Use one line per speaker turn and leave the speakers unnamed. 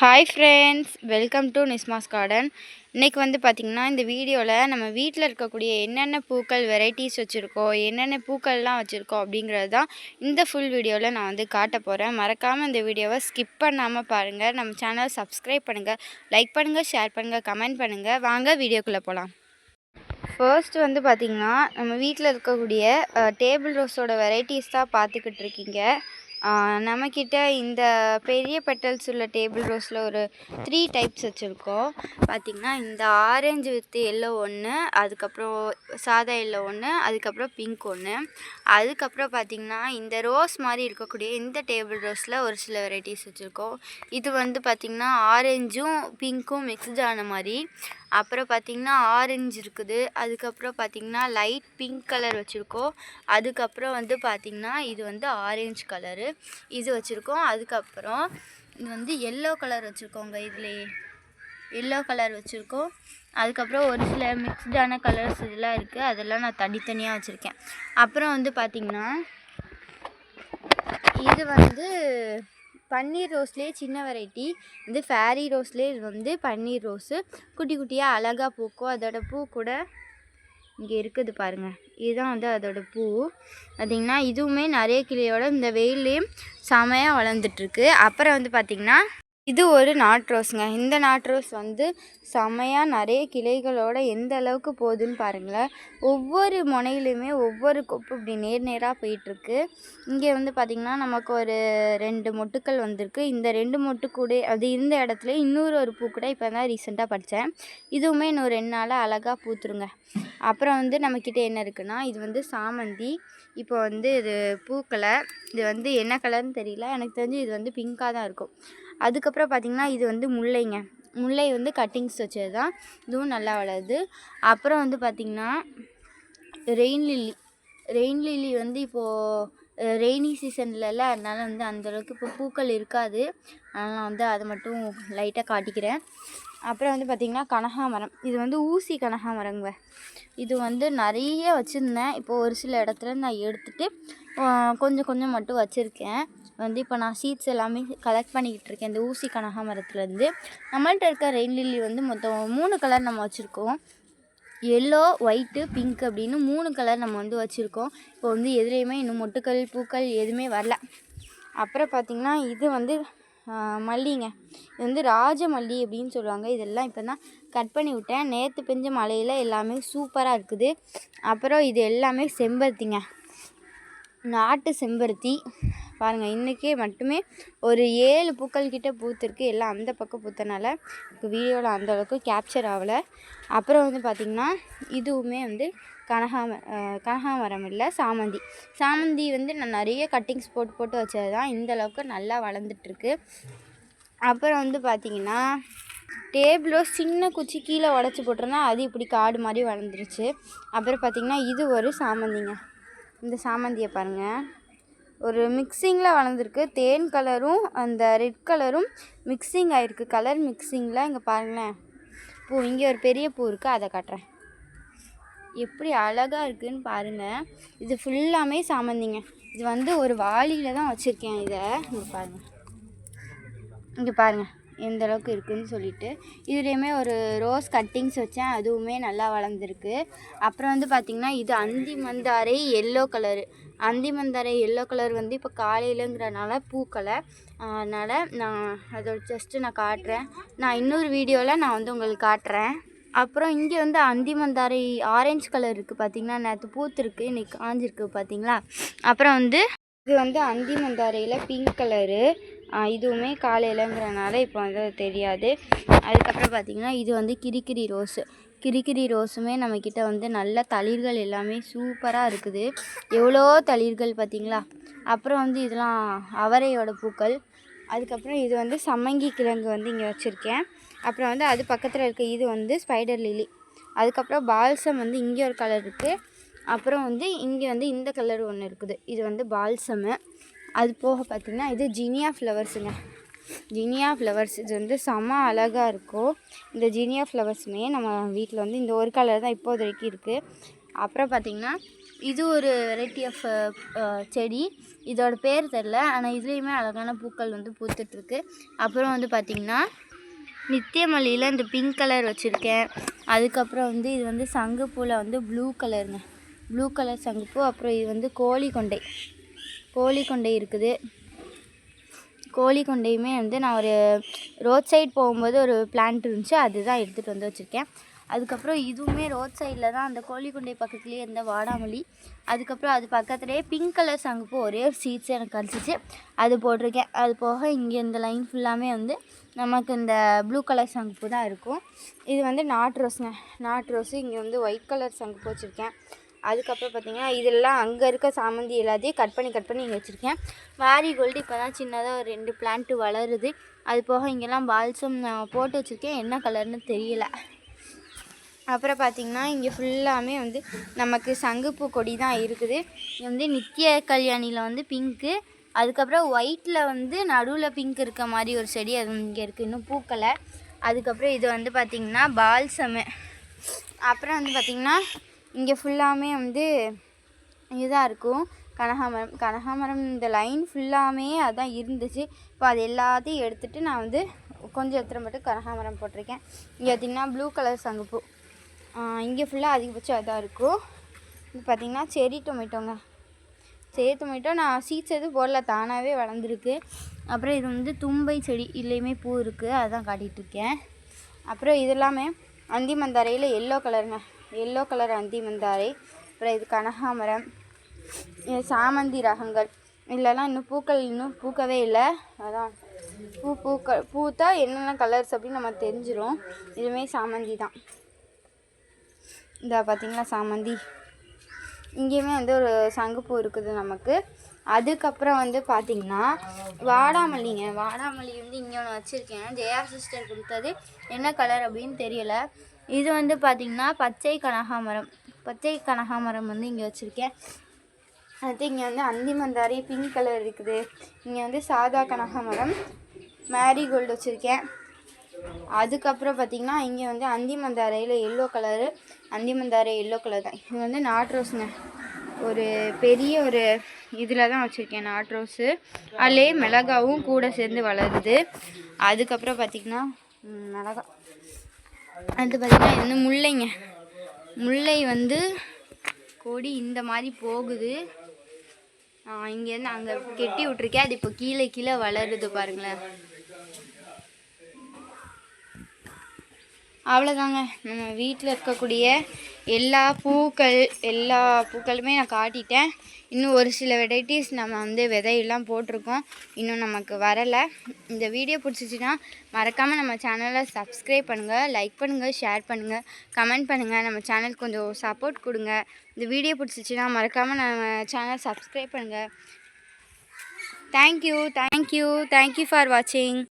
Hi friends welcome to Nisma's garden இன்றைக்கி வந்து பார்த்திங்கன்னா இந்த வீடியோவில் நம்ம வீட்டில் இருக்கக்கூடிய என்னென்ன பூக்கள் வெரைட்டிஸ் வச்சுருக்கோம் என்னென்ன பூக்கள்லாம் வச்சுருக்கோம் அப்படிங்கிறது தான் இந்த ஃபுல் வீடியோவில் நான் வந்து காட்ட போகிறேன் மறக்காமல் இந்த வீடியோவை ஸ்கிப் பண்ணாமல் பாருங்கள் நம்ம சேனலை சப்ஸ்கிரைப் பண்ணுங்கள் லைக் பண்ணுங்கள் ஷேர் பண்ணுங்கள் கமெண்ட் பண்ணுங்கள் வாங்க வீடியோக்குள்ளே போகலாம் ஃபர்ஸ்ட் வந்து பார்த்திங்கன்னா நம்ம வீட்டில் இருக்கக்கூடிய டேபிள் ரோஸோட வெரைட்டிஸ் தான் பார்த்துக்கிட்டு இருக்கீங்க. நம்மக்கிட்ட இந்த பெரிய பெட்டல்ஸ் உள்ள டேபிள் ரோஸில் ஒரு த்ரீ டைப்ஸ் வச்சுருக்கோம். பார்த்திங்கன்னா இந்த ஆரஞ்சு வித் எல்லோ ஒன்று அதுக்கப்புறம் சாதா எல்லோ ஒன்று அதுக்கப்புறம் பிங்க் ஒன்று அதுக்கப்புறம் பார்த்திங்கன்னா இந்த ரோஸ் மாதிரி இருக்கக்கூடிய இந்த டேபிள் ரோஸில் ஒரு சில வெரைட்டிஸ் வச்சுருக்கோம். இது வந்து பார்த்திங்கன்னா ஆரஞ்சும் பிங்க்கும் மிக்ஸ்டு ஆன மாதிரி. அப்புறம் பார்த்திங்கன்னா ஆரஞ்சு இருக்குது. அதுக்கப்புறம் பார்த்திங்கன்னா லைட் பிங்க் கலர் வச்சுருக்கோம். அதுக்கப்புறம் வந்து பார்த்திங்கன்னா இது வந்து ஆரஞ்சு கலரு இது வச்சுருக்கோம். அதுக்கப்புறம் இது வந்து எல்லோ கலர் வச்சுருக்கோங்க இதுலேயே. எல்லோ கலர் வச்சுருக்கோம். அதுக்கப்புறம் ஒரு சில மிக்ஸ்டான கலர்ஸ் இதெல்லாம் இருக்குது அதெல்லாம் நான் தனித்தனியாக வச்சுருக்கேன். அப்புறம் வந்து பார்த்திங்கன்னா இது வந்து பன்னீர் ரோஸ்லேயே சின்ன வெரைட்டி இது ஃபேரி ரோஸ்லேயே இது வந்து பன்னீர் ரோஸு. குட்டி குட்டியாக அழகாக பூக்கும். அதோடய பூ கூட இங்கே இருக்குது பாருங்கள் இதுதான் வந்து அதோடய பூ. பார்த்திங்கன்னா இதுவுமே நிறைய கிளையோட இந்த வெயில்லையும் செமையாக வளர்ந்துட்டுருக்கு. அப்புறம் வந்து பார்த்திங்கன்னா இது ஒரு நாட் ரோஸுங்க. இந்த நாட் ரோஸ் வந்து செமையாக நிறைய கிளைகளோட எந்த அளவுக்கு போகுதுன்னு பாருங்களேன். ஒவ்வொரு முனையிலுமே ஒவ்வொரு கொப்பு இப்படி நேர் நேராக போயிட்டுருக்கு. இங்கே வந்து பார்த்திங்கன்னா நமக்கு ஒரு ரெண்டு மொட்டுக்கள் வந்திருக்கு. இந்த ரெண்டு மொட்டு கூட அது இருந்த இடத்துல இன்னொரு ஒரு பூ கூட இப்போ தான் ரீசெண்டாக படித்தேன் இதுவுமே இன்னும் ரெண்டு நாளாக அழகாக பூத்துருங்க. அப்புறம் வந்து நம்மக்கிட்ட என்ன இருக்குன்னா இது வந்து சாமந்தி. இப்போ வந்து இது பூக்களை இது வந்து என்ன கலர்னு தெரியல. எனக்கு தெரிஞ்சு இது வந்து பிங்காக தான் இருக்கும். அதுக்கப்புறம் பார்த்திங்கன்னா இது வந்து முல்லைங்க. முல்லை வந்து கட்டிங்ஸ் வச்சது தான் இதுவும் நல்லா வளருது. அப்புறம் வந்து பார்த்திங்கன்னா ரெயின் லில்லி ரெயின் லில்லி வந்து இப்போது ரெய்னி சீசன்லல அதனால் வந்து அந்தளவுக்கு இப்போ பூக்கள் இருக்காது. அதனால் வந்து அதை மட்டும் லைட்டாக காட்டிக்கிறேன். அப்புறம் வந்து பார்த்திங்கன்னா கனகாமரம் இது வந்து ஊசி கனகாமரங்க இது வந்து நிறைய வச்சுருந்தேன். இப்போது ஒரு சில இடத்துல நான் எடுத்துகிட்டு கொஞ்சம் கொஞ்சம் மட்டும் வச்சுருக்கேன். வந்து இப்போ நான் சீட்ஸ் எல்லாமே கலெக்ட் பண்ணிக்கிட்டு இருக்கேன். இந்த ஊசி கனகாமரத்துலேருந்து நம்மள்ட்ட இருக்க ரெயின் லில்லி வந்து மொத்தம் மூணு கலர் நம்ம வச்சுருக்கோம். எல்லோ ஒயிட்டு பிங்க் அப்படின்னு மூணு கலர் நம்ம வந்து வச்சுருக்கோம். இப்போ வந்து எதுலேயுமே இன்னும் மொட்டுக்கள் பூக்கள் எதுவுமே வரல. அப்புறம் பார்த்திங்கன்னா இது வந்து மல்லிங்க. இது வந்து ராஜ மல்லி அப்படின்னு சொல்லுவாங்க. இதெல்லாம் இப்போ தான் கட் பண்ணி விட்டேன். நேற்று பெஞ்ச மலையில் எல்லாமே சூப்பராக இருக்குது. அப்புறம் இது எல்லாமே செம்பருத்திங்க. நாட்டு செம்பருத்தி. பாருங்கள் இன்றைக்கே மட்டுமே ஒரு ஏழு பூக்கள் கிட்டே பூத்துருக்கு. எல்லாம் அந்த பக்கம் பூத்தனால வீடியோவில் அந்தளவுக்கு கேப்சர் ஆகலை. அப்புறம் வந்து பார்த்திங்கன்னா இதுவுமே வந்து கனகாம கனகாமரம் இல்லை சாமந்தி. சாமந்தி வந்து நான் நிறைய கட்டிங்ஸ் போட்டு போட்டு வச்சது தான் இந்த அளவுக்கு நல்லா வளர்ந்துட்டுருக்கு. அப்புறம் வந்து பார்த்திங்கன்னா டேபிளோ சின்ன குச்சி கீழே உடச்சி போட்டிருந்தா அது இப்படி காடு மாதிரி வளர்ந்துருச்சு. அப்புறம் பார்த்திங்கன்னா இது ஒரு சாமந்திங்க. இந்த சாமந்தியை பாருங்கள் ஒரு மிக்சிங்கில் வளர்ந்துருக்கு. தேன் கலரும் அந்த ரெட் கலரும் மிக்சிங் ஆகிருக்கு கலர் மிக்சிங்கில் இங்கே பாருங்களேன். பூ இங்கே ஒரு பெரிய பூ இருக்குது அதை காட்டுறேன். எப்படி அழகாக இருக்குதுன்னு பாருங்கள் இது ஃபுல்லாமே சாமந்திங்க. இது வந்து ஒரு வாளியில் தான் வச்சுருக்கேன் இதை. இங்கே பாருங்கள் இங்கே பாருங்கள் எந்த அளவுக்கு இருக்குதுன்னு சொல்லிட்டு. இதுலேயுமே ஒரு ரோஸ் கட்டிங்ஸ் வச்சேன். அதுவுமே நல்லா வளர்ந்துருக்கு. அப்புறம் வந்து பார்த்திங்கன்னா இது அந்தி மந்தாரை எல்லோ கலரு அந்தி மந்தாரை எல்லோ கலர் வந்து இப்போ காலையிலங்கிறனால பூக்களை அதனால் நான் அதோட ஜஸ்ட்டு நான் காட்டுறேன். நான் இன்னொரு வீடியோவில் நான் வந்து உங்களுக்கு காட்டுறேன். அப்புறம் இங்கே வந்து அந்தி மந்தாரை ஆரஞ்சு கலர் இருக்குது பார்த்திங்கன்னா நேற்று பூத்துருக்கு. இன்றைக்கி காஞ்சிருக்கு பார்த்திங்களா அப்புறம் வந்து இது வந்து அந்தி மந்தாரையில் பிங்க் கலரு இதுவுமே காலையிலங்கிறனால இப்போ வந்து தெரியாது. அதுக்கப்புறம் பார்த்திங்கன்னா இது வந்து கிரிக்கிரி ரோஸு. கிரிக்கிரி ரோஸுமே நம்மக்கிட்ட வந்து நல்ல தளிர்கள் எல்லாமே சூப்பராக இருக்குது. எவ்வளோ தளிர்கள் பார்த்திங்களா? அப்புறம் வந்து இதெல்லாம் அவரையோட பூக்கள். அதுக்கப்புறம் இது வந்து சம்மங்கி கிழங்கு வந்து இங்கே வச்சுருக்கேன். அப்புறம் வந்து அது பக்கத்தில் இருக்க இது வந்து ஸ்பைடர் லிலி அதுக்கப்புறம் பால்சம் வந்து இங்கே ஒரு கலர் இருக்குது அப்புறம் வந்து இங்கே வந்து இந்த கலர் ஒன்று இருக்குது. இது வந்து பால்சமு. அது போக பார்த்திங்கன்னா இது ஜினியா ஃப்ளவர்ஸுங்க. ஜினியா ஃப்ளவர்ஸ் இது வந்து செம அழகாக இருக்கும் இந்த ஜினியா ஃப்ளவர்ஸுமே நம்ம வீட்டில் வந்து இந்த ஒரு கலர் தான் இப்போது வரைக்கும் இருக்குது அப்புறம் பார்த்திங்கன்னா இது ஒரு வெரைட்டி ஆஃப் செடி. இதோட பேர் தெரில ஆனால் இதுலேயுமே அழகான பூக்கள் வந்து பூத்துட்ருக்கு அப்புறம் வந்து பார்த்திங்கன்னா நித்தியமல்லியில் இந்த பிங்க் கலர் வச்சுருக்கேன். அதுக்கப்புறம் வந்து இது வந்து சங்குப்பூவில் வந்து ப்ளூ கலருங்க ப்ளூ கலர் சங்குப்பூ அப்புறம் இது வந்து கோழி கொண்டை. கோழி கொண்டை இருக்குது. கோழிக்கொண்டையுமே வந்து நான் ஒரு ரோட் சைட் போகும்போது ஒரு பிளான்ட் இருந்துச்சு அதுதான் எடுத்துகிட்டு வந்து வச்சுருக்கேன். அதுக்கப்புறம் இதுவுமே ரோட் சைடில் தான் அந்த கோழிக்குண்டை பக்கத்துலேயே இருந்த வாடாமல்லி. அதுக்கப்புறம் அது பக்கத்துலேயே பிங்க் கலர் சங்குப்பூ ஒரே ஒரு சீட்ஸ் எனக்கு கிடச்சிச்சு. அது போட்டிருக்கேன். அது போக இங்கே இந்த லைன் ஃபுல்லாமே வந்து நமக்கு இந்த ப்ளூ கலர் சங்குப்பூ தான் இருக்கும். இது வந்து நாட்டு ரோஸுங்க. நாட்டு ரோஸு இங்கே வந்து ஒயிட் கலர் சங்குப்பூ வச்சுருக்கேன். அதுக்கப்புறம் பார்த்திங்கன்னா இதெல்லாம் அங்கே இருக்க சாமந்தி எல்லாத்தையும் கட் பண்ணி கட் பண்ணி இங்கே வச்சுருக்கேன். கோல்டு இப்போ தான் சின்னதாக ஒரு ரெண்டு பிளான்ட்டு வளருது. அது போக இங்கெல்லாம் பால்சம் நான் போட்டு வச்சுருக்கேன். என்ன கலர்னு தெரியல. அப்புறம் பார்த்திங்கன்னா இங்கே ஃபுல்லாமே வந்து நமக்கு சங்குப்பூ கொடி தான் இருக்குது. இங்கே வந்து நித்திய கல்யாணியில் வந்து பிங்க்கு அதுக்கப்புறம் ஒயிட்டில் வந்து நடுவில் பிங்க் இருக்க மாதிரி ஒரு செடி அது இங்கே இருக்குது இன்னும் பூக்களை அதுக்கப்புறம் இது வந்து பார்த்திங்கன்னா பால்சமு அப்புறம் வந்து பார்த்திங்கன்னா இங்கே ஃபுல்லாமே வந்து இதாக இருக்கும். கனகாமரம் கனகாமரம் இந்த லைன் ஃபுல்லாமே அதான் இருந்துச்சு. இப்போ அது எல்லாத்தையும் எடுத்துகிட்டு நான் வந்து கொஞ்சம் இடத்துல மட்டும் கனகாமரம் போட்டிருக்கேன். இங்கே பார்த்திங்கன்னா ப்ளூ கலர் சங்குப்பூ. இங்கே ஃபுல்லாக அதிகபட்சம் அதான் இருக்கும். இது பார்த்திங்கன்னா செரி டொமேட்டோங்க செரி டொமேட்டோ நான் சீட்ஸ் எதுவும் போடல தானாகவே வளர்ந்துருக்கு. அப்புறம் இது வந்து தும்பை செடி இல்லையுமே பூ இருக்குது அதான் காட்டிகிட்ருக்கேன் அப்புறம் இது எல்லாமே அந்தி மந்தாரையில் எல்லோ கலருங்க எல்லோ கலர் அந்தி மந்தாரை அப்புறம் இது கனகாமரம் சாமந்தி ரகங்கள். இல்லைலாம் இன்னும் பூக்கள் இன்னும் பூக்கவே இல்லை. அதான். பூ பூக்க பூத்தா என்னென்ன கலர்ஸ் அப்படின்னு நம்ம தெரிஞ்சிடும் இதுவுமே சாமந்தி தான். இந்த பார்த்திங்களா சாமந்தி? இங்கேயுமே வந்து ஒரு சங்குப்பூ இருக்குது நமக்கு. அதுக்கப்புறம் வந்து பார்த்திங்கன்னா வாடாமல்லிங்க. வாடாமல்லி வந்து இங்கே ஒன்று வச்சுருக்கேன். ஜெயா சிஸ்டர் கொடுத்தது. என்ன கலர் அப்படின்னு தெரியலை. இது வந்து பார்த்திங்கன்னா பச்சை கனகாமரம். பச்சை கனகாமரம் வந்து இங்கே வச்சுருக்கேன். அடுத்து இங்கே வந்து அந்திமந்தாரி பிங்க் கலர் இருக்குது. இங்கே வந்து சாதா கனகாமரம் மேரிகோல்டு வச்சுருக்கேன். அதுக்கப்புறம் பார்த்திங்கன்னா இங்கே வந்து அந்திமந்தாரையில் எல்லோ கலரு அந்திமந்தாரை எல்லோ கலர் தான். இது வந்து நாட் ரோஸுங்க. ஒரு பெரிய ஒரு இதில் தான் வச்சுருக்கேன் நாட் ரோஸு. அதிலே மிளகாவும் கூட சேர்ந்து வளருது. அதுக்கப்புறம் பார்த்திங்கன்னா மிளகா அது பார்த்திங்கன்னா இந்த முல்லைங்க. முல்லை வந்து கொடி இந்த மாதிரி போகுது. இங்கேருந்து அங்கே கெட்டி விட்ருக்கேன் அது இப்போ கீழே கீழே வளருது பாருங்களேன். அவ்வளோதாங்க நம்ம வீட்டில் இருக்கக்கூடிய எல்லா பூக்கள் எல்லா பூக்களுமே நான் காட்டிட்டேன். இன்னும் ஒரு சில வெரைட்டிஸ் நம்ம வந்து விதையெல்லாம் போட்டிருக்கோம். இன்னும் நமக்கு வரலை. இந்த வீடியோ பிடிச்சிச்சின்னா மறக்காமல் நம்ம சேனலை சப்ஸ்கிரைப் பண்ணுங்கள் லைக் பண்ணுங்கள் ஷேர் பண்ணுங்கள் கமெண்ட் பண்ணுங்கள் நம்ம சேனலுக்கு கொஞ்சம் சப்போர்ட் கொடுங்க. இந்த வீடியோ பிடிச்சிச்சின்னா மறக்காமல் நம்ம சேனலை சப்ஸ்கிரைப் பண்ணுங்கள் தேங்க்யூ தேங்க்யூ தேங்க்யூ ஃபார் வாட்சிங்